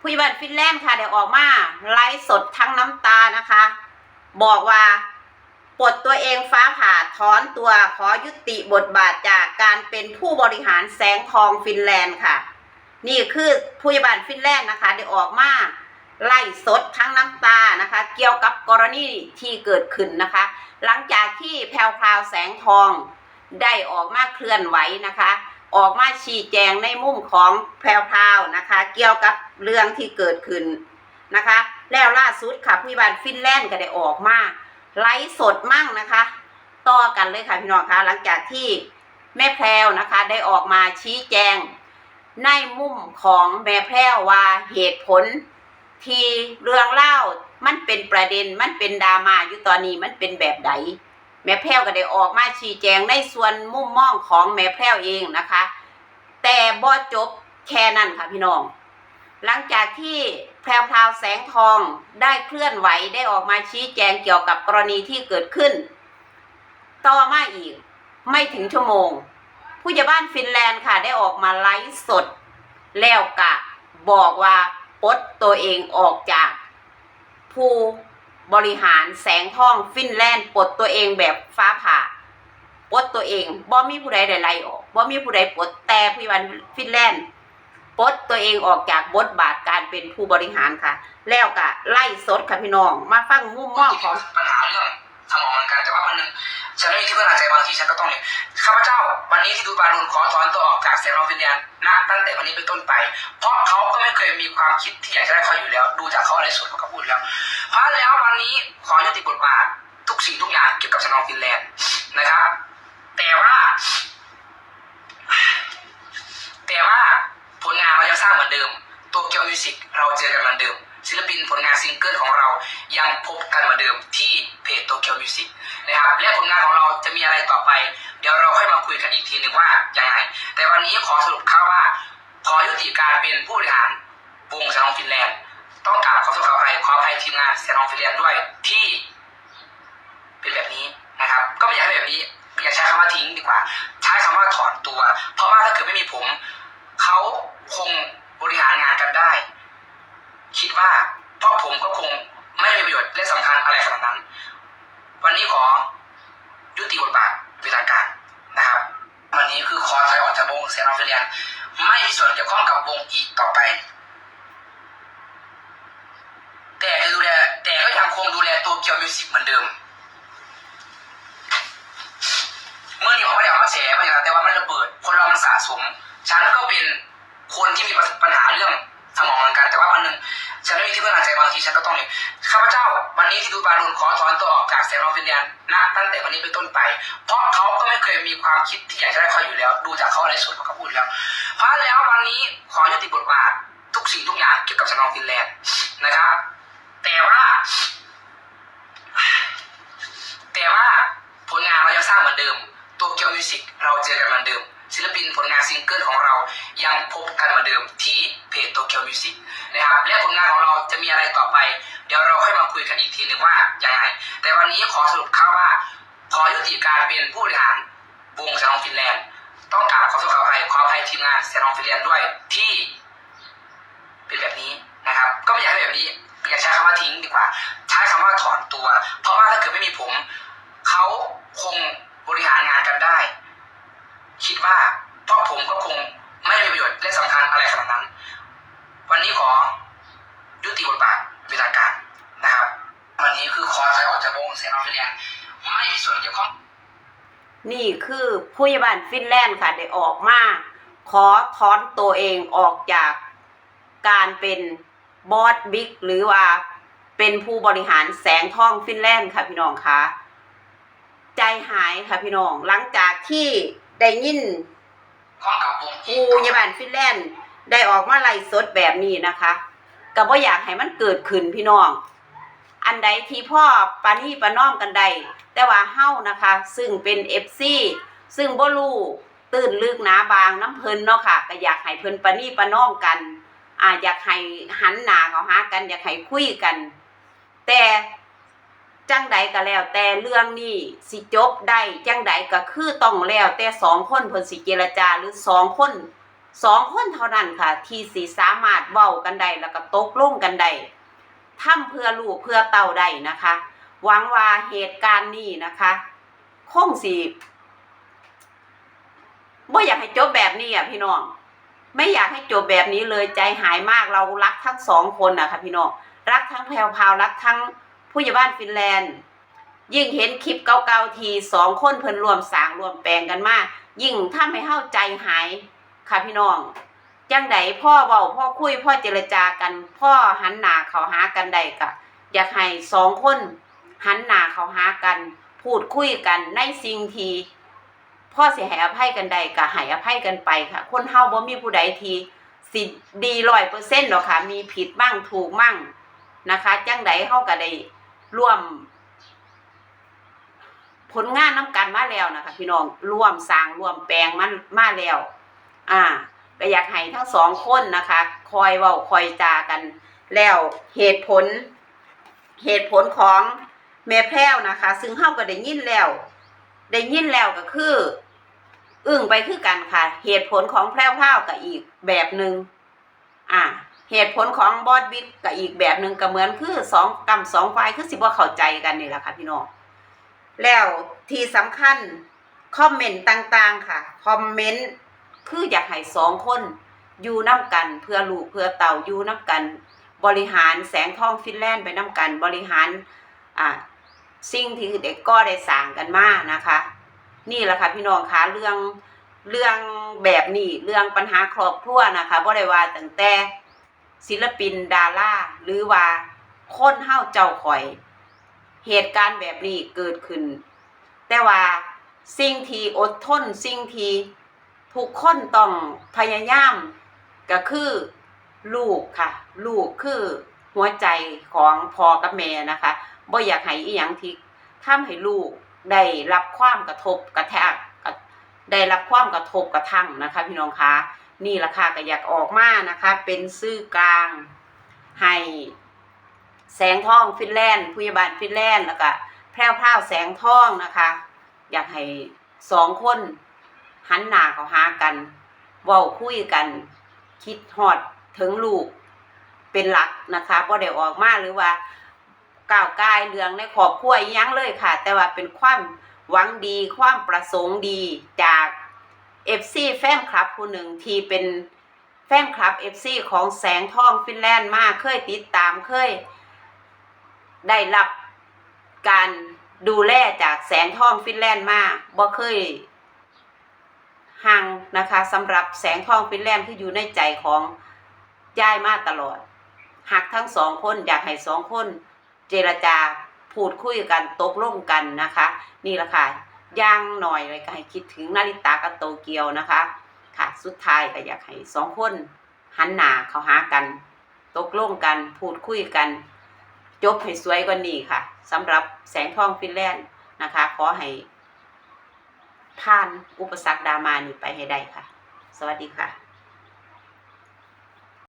ผู้ใหญ่บ้านฟินแลนด์ค่ะเดี๋ยวออกมาไลฟ์สดทั้งน้ำตานะคะ บอกว่าปลดตัวเองฟ้าผ่าถอนตัวขอยุติบทบาทจากการเป็นผู้บริหารแสงทองฟินแลนด์ค่ะ นี่คือผู้ใหญ่บ้านฟินแลนด์นะคะได้ออกมาไล่สดทั้งน้ำตานะคะ เกี่ยวกับกรณีที่เกิดขึ้นนะคะ หลังจากที่แพรวพราวแสงทองได้ออกมาเคลื่อนไหวนะคะ ออกมาชี้แจงในมุมของแพรวพราวนะคะ เกี่ยวกับ เรื่องที่เกิดขึ้นนะคะ แล้วล่าสุดค่ะผู้ใหญ่บ้านฟินแลนด์ก็ได้ออกมาไลฟ์สดมั่งนะคะ ต่อกันเลยค่ะพี่น้องคะหลังจากที่แม่แพรวนะคะ ได้ออกมาชี้แจง ในมุมของแม่แพรวว่าเหตุผลที่เรื่องเล่ามันเป็นประเด็นมันเป็นดราม่าอยู่ตอนนี้มันเป็นแบบใดแม่แพรวก็ได้ออกมาชี้แจงในส่วนมุมมองของแม่แพรวเองนะคะ แต่บ่จบแค่นั้นค่ะพี่น้อง หลังจากที่แพรวพราวแสงทองได้เคลื่อนไหวได้ออกมาชี้แจงเกี่ยวกับกรณีที่เกิดขึ้น ต่อมาอีกไม่ถึงชั่วโมง ผู้ใหญ่บ้านฟินแลนด์ค่ะได้ออกมาไลฟ์สด แล้วกะบอกว่าปลดตัวเองออกจาก ผู้บริหารแสงทองฟินแลนด์ปลดตัวเองแบบฟ้าผ่าปลดตัวเองบ่มีผู้ใดได้ไล่ออกบ่มีผู้ใดปลดแต่ผู้ใหญ่บ้านฟินแลนด์ ปลดตัวเองออกจากบทบาทการเป็นผู้บริหารค่ะ แล้วกะไล่สดค่ะพี่น้อง มาฟังมุมมองของปัญหาเรื่องสมองเหมือนกันแต่ว่าวันหนึ่งฉันไม่มีที่พึ่งทางใจบางทีฉันก็ต้องเนี่ยข้าพเจ้า วันนี้ที่ดูบารุนขอถอนตัวออกจากเซรองฟินแลนด์ณตั้งแต่วันนี้เป็นต้นไป เพราะเขาก็ไม่เคยมีความคิดที่อยากจะได้เขาอยู่แล้ว ดูจากเขาในส่วนของเขาพูดแล้ว เพราะแล้ววันนี้ขอยุติบทบาททุกสิ่งทุกอย่างเกี่ยวกับเซรองฟินแลนด์นะครับ แต่ว่า แต่ว่า ผลงานเรายังสร้างเหมือนเดิมโตเกียวมิวสิกเราเจอกันเหมือนเดิม ศิลปินผลงานซิงเกิลของเรายังพบกันเหมือนเดิมที่เพจโตเกียวมิวสิกนะครับและผลงานของเราจะมีอะไรต่อไป เดี๋ยวเราค่อยมาคุยกันอีกทีหนึ่งว่ายังไงแต่วันนี้ขอสรุปคร่าวว่า ขอยุติการเป็นผู้บริหารวงเซนองฟินแลนด์ต้องกราบขอโทษขออภัยขออภัยทีมงานเซนองฟินแลนด์ด้วยที่เป็นแบบนี้นะครับ ก็ไม่อยากให้แบบนี้อย่าใช้คำว่าทิ้งดีกว่า ใช้คำว่าถอนตัว เพราะว่าถ้าเกิดไม่มีผม เขาคงบริหารงานกันได้ คิดว่าเพราะผมก็คงไม่มีประโยชน์และสำคัญอะไรขนาดนั้น วันนี้ขอยุติบทบาทเป็นทางการนะครับ วันนี้คือขอถอยอ อกจากวงเซนอสเฟเลียนไม่มีส่วนเกี่ยวข้องกับวงอีกต่อไป แต่จะดูแลแต่ก็ยังคงดูแลตัวเกียวมิวสิกเหมือนเดิม เมื่อนี้ผมไม่ได้เอามาแฉไปอย่างแต่ว่ามันระเบิด คนเรามันสะสม ฉันก็เป็นคนที่มีปัญหาเรื่อง สมองเหมือนกันแต่ว่าวันหนึ่งฉันไม่มีที่พึ่งทางใจบางทีฉันก็ต้องเนี่ยข้าพเจ้าวันนี้ที่ดูบารุนขอถอนตัวออกจากเซรองฟินแลนด์ณตั้งแต่วันนี้เป็นต้นไป เพราะเขาก็ไม่เคยมีความคิดที่อยากจะได้เขาอยู่แล้ว ดูจากเขาในส่วนของเขาพูดแล้ว เพราะแล้ววันนี้ขอยุติบทบาททุกสิ่งทุกอย่างเกี่ยวกับเซรองฟินแลนด์นะครับ แต่ว่า แต่ว่าผลงานเรายังสร้างเหมือนเดิมโตเกียวมิวสิกเราเจอกันเหมือนเดิม ศิลปินผลงานซิงเกิลของเรายังพบกันเหมือนเดิมที่เพจโตเกียวมิวสิกนะครับ และผลงานของเราจะมีอะไรต่อไป เดี๋ยวเราค่อยมาคุยกันอีกทีหนึ่งว่ายังไง แต่วันนี้ขอสรุปคร่าวว่า ขอยุติการเป็นผู้บริหารวงเซนองฟินแลนด์ ต้องกราบขอโทษขออภัยขออภัยทีมงานเซนองฟินแลนด์ด้วยที่เป็นแบบนี้นะครับ ก็ไม่อยากให้แบบนี้อย่าใช้คำว่าทิ้งดีกว่า ใช้คำว่าถอนตัว เพราะว่าถ้าเกิดไม่มีผม เขาคงบริหารงานกันได้ คิดว่าเพราะผมก็คงไม่มีประโยชน์และสำคัญอะไรขนาดนั้น วันนี้ขอยุติบทบาทเป็นทาการนะครับ วันนี้คือขอถอยออกจากวงเซนอฟเลียนไม่มีส่วนเกี่ยวข้องนี่คือผู้ใหญ่บ้านฟินแลนด์ค่ะได้ออกมาขอถอนตัวเองออกจากการเป็นบอสบิ๊กหรือว่าเป็นผู้บริหารแสงทองฟินแลนด์ค่ะพี่น้องคะใจหายค่ะพี่น้องหลังจากที่ ได้ยินข้องกับวงอีผู้กใหญ่บ้านฟินแลนด์ได้ออกมาไล่สดแบบนี้นะคะก็บ่อยากให้มันเกิดขึ้นพี่น้อง อันใดที่พ่อปานี่ปาน้อมกันใด แต่ว่าเฮานะคะ ซึ่งเป็น FC ซึ่งบ่รู้ตื่นลึกหนาบางน้ำเพิ่นเนาะค่ะก็อยากให้เพิ่นปานี่ปาน้อมกันอ่าอยากให้หันหน้าเข้าหากัน อยากให้คุยกัน แต่ จังใดก็แล้ว แต่เรื่องนี้สิจบได้จังใดก็คือต้องแล้ว แต่สองคนเพิ่นสิเจรจาหรือสองคนสองคนเท่านั้นค่ะ ที่สีสามารถเว้ากันได้แล้วก็ตกลงกันได้ทำเพื่อลูกเพื่อเต่าได้นะคะ หวังว่าเหตุการณ์นี้นะคะคงสีบ่อยากให้จบแบบนี้อะพี่น้องไม่อยากให้จบแบบนี้เลยใจหายมากเรารักทั้งสองคนนะคะพี่น้องรักทั้งแพรวพาวรักทั้ง ผู้ใหญ่บ้านฟินแลนด์ ยิ่งเห็นคลิปเก่าๆทีสองคนเพิ่นรวมสางรวมแปลงกันมายิ่งถ้าไม่เข้าใจหายค่ะพี่น้องจังใดพ่อเว้าพ่อคุยพ่อเจรจากัน พ่อหันหน้าเขาหากันได้กะ อยากให้สองคนหันหน้าเขาหากัน พูดคุยกันในสิ่งทีพ่อเสิให้อภัยกันได้กะให้อภัยกันไปค่ะ คนเฮาบ่มีผู้ใดทีสิดีร้อยเปอร์เซ็นต์หรอกค่ะ มีผิดมั่งถูกมั่งนะคะ จังใดเฮาก็ได้ ร่วม ผลงานน้ำกันมาแล้วนะคะพี่น้องร่วมสร้างร่วมแปลงมันมาแล้ว อ่าก็อยากให้ทั้งสองคนนะคะ คอยเว้าคอยจากัน แล้วเหตุผล เหตุผลของแม่แพรวนะคะ ซึ่งเฮาก็ได้ยินแล้ว ได้ยินแล้วก็คือ อึ้งไปคือกันค่ะ เหตุผลของแพรวพราวก็อีกแบบหนึ่งอ่า เหตุผลของบอสบิ๊กก็อีกแบบหนึ่งก็เหมือนคือสองกำสองฝ่ายคือสิบ่เข้าใจกันนี่แหละค่ะพี่น้องแล้วที่สำคัญคอมเมนต์ต่างๆค่ะคอมเมนต์คืออยากให้สองคนอยู่น้ำกันเพื่อลูกเพื่อเต่าอยู่น้ำกัน บริหารแสงทองฟินแลนด์ไปน้ำกันบริหารอ่าสิ่งที่เด็กก็ได้สร้างกันมานะคะ นี่แหละค่ะพี่น้องคะเรื่องเรื่องแบบนี้เรื่องปัญหาครอบครัวนะคะบ่ได้ว่าตั้งแต่ ศิลปินดาราหรือว่าคนเฮาเจ้าข่อย เหตุการณ์แบบนี้เกิดขึ้น แต่ว่าสิ่งที่อดทนสิ่งที่ทุกคนต้องพยายามก็คือลูกค่ะ ลูกคือหัวใจของพ่อกับแม่นะคะบ่อยากให้อีหยังที่ทำให้ลูกได้รับความกระทบกระแทกได้รับความกระทบกระทั่งนะคะ พี่น้องคะ นี่ละค่ะก็อยากออกมานะคะ เป็นซื่อกลางให้แสงทองฟินแลนด์ผู้ใหญ่บ้านฟินแลนด์แล้วก็แพรวพราวแสงทองนะคะ อยากให้สองคนหันหน้าเขาหากันเว้าคุยกัน คิดฮอดถึงลูกเป็นหลักนะคะบ่ได้ออกมาหรือว่าก้าวกายเรื่องในครอบครัวยั้งเลยค่ะ แต่ว่าเป็นความหวังดีความประสงค์ดีจาก FC แฟนคลับผู้หนึ่งที่เป็นแฟนคลับ FC ของแสงทองฟินแลนด์มากเคยติดตามเคย ได้รับการดูแลจากแสงทองฟินแลนด์มาบ่เคยห่างนะคะสำหรับแสงทองฟินแลนด์ที่อยู่ในใจของยายมาตลอดหักทั้งสองคนอยากให้สองคน เจรจาพูดคุยกันตกลงกันนะคะ นี่แหละค่ะ ย่างหน่อยเลยก็ให้คิดถึงนาริตากับโตเกียวนะคะ ค่ะ สุดท้ายก็อยากให้สองคนหันหน้าเข้าหากัน ตกลงกันพูดคุยกัน จบให้สวยกว่านี้ค่ะสำหรับแสงทองฟินแลนด์นะคะ ขอให้ผ่านอุปสรรคดามานี้ไปให้ได้ค่ะ สวัสดีค่ะ